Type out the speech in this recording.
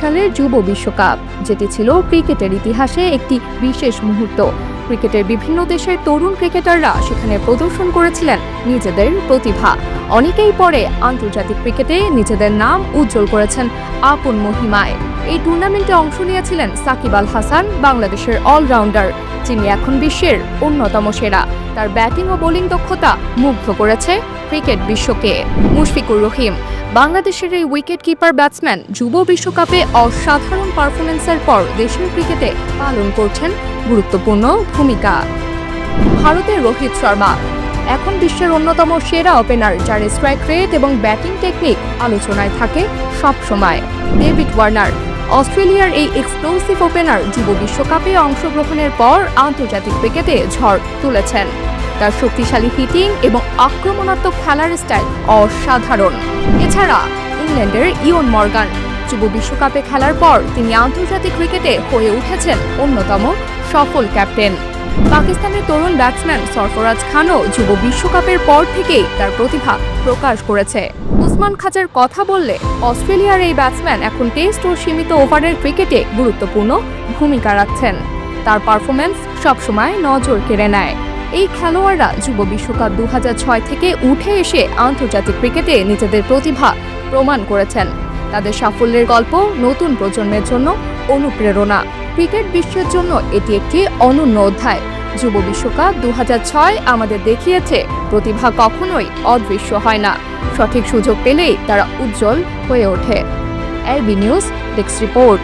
সালের যুব বিশ্বকাপ, যেটি ছিল ক্রিকেটের ইতিহাসে একটি বিশেষ মুহূর্ত। ক্রিকেটের বিভিন্ন দেশের তরুণ ক্রিকেটাররা সেখানে প্রদর্শন করেছিলেন নিজেদের প্রতিভা। অনেকেই পরে আন্তর্জাতিক ক্রিকেটে নিজেদের নাম উজ্জ্বল করেছেন আপন মহিমায়। এই টুর্নামেন্টে অংশ নিয়েছিলেন সাকিব আল হাসান, বাংলাদেশের অলরাউন্ডার, যিনি এখন বিশ্বের অন্যতম সেরা। তার ব্যাটিং ও বোলিং দক্ষতা মুগ্ধ করেছে ক্রিকেট বিশ্বকে। মুশফিকুর রহিম, বাংলাদেশের এই উইকেট কিপার ব্যাটসম্যান, যুব বিশ্বকাপে অসাধারণ পারফরমেন্সের পর দেশের ক্রিকেটে পালন করছেন গুরুত্বপূর্ণ ভূমিকা। ভারতের রোহিত শর্মা, এখন বিশ্বের অন্যতম সেরা ওপেনার, যার স্ট্রাইক রেট এবং ব্যাটিং টেকনিক আলোচনায় থাকে সব সময় ডেভিড ওয়ার্নার অস্ট্রেলিয়ার এই এক্সপ্লোসিভ ওপেনার যুব বিশ্বকাপে অংশগ্রহণের পর আন্তর্জাতিক ক্রিকেটে ঝড় তুলেছেন। তার শক্তিশালী হিটিং এবং আক্রমণাত্মক খেলার স্টাইল অসাধারণ। এছাড়া ইংল্যান্ডের ইয়ন মর্গান, যুব বিশ্বকাপে খেলার পর তিনি আন্তর্জাতিক ক্রিকেটে হয়ে উঠেছেন অন্যতম সফল ক্যাপ্টেন। পাকিস্তানের তরুণ ব্যাটসম্যান সরফরাজ খানও যুব বিশ্বকাপের পর থেকেই তার প্রতিভা প্রকাশ করেছে। উসমান খাজার কথা বললে অস্ট্রেলিয়ার এই ব্যাটসম্যান এখন টেস্ট ও সীমিত ওভারের ক্রিকেটে গুরুত্বপূর্ণ ভূমিকা রাখছেন। তার পারফরমেন্স সবসময় নজর কেড়ে নেয়। এই খেলোয়াড়রা যুব বিশ্বকাপ দু হাজার ছয় থেকে উঠে এসে আন্তর্জাতিক ক্রিকেটে নিজেদের প্রতিভা প্রমাণ করেছেন। তাদের সাফল্যের গল্প নতুন প্রজন্মের জন্য অনুপ্রেরণা। ক্রিকেট বিশ্বের জন্য এটি একটি অনন্য অধ্যায়। যুব বিশ্বকাপ দু হাজার ছয় আমাদের দেখিয়েছে, প্রতিভা কখনোই অদৃশ্য হয় না। সঠিক সুযোগ পেলেই তারা উজ্জ্বল হয়ে ওঠে। LB news, desk report.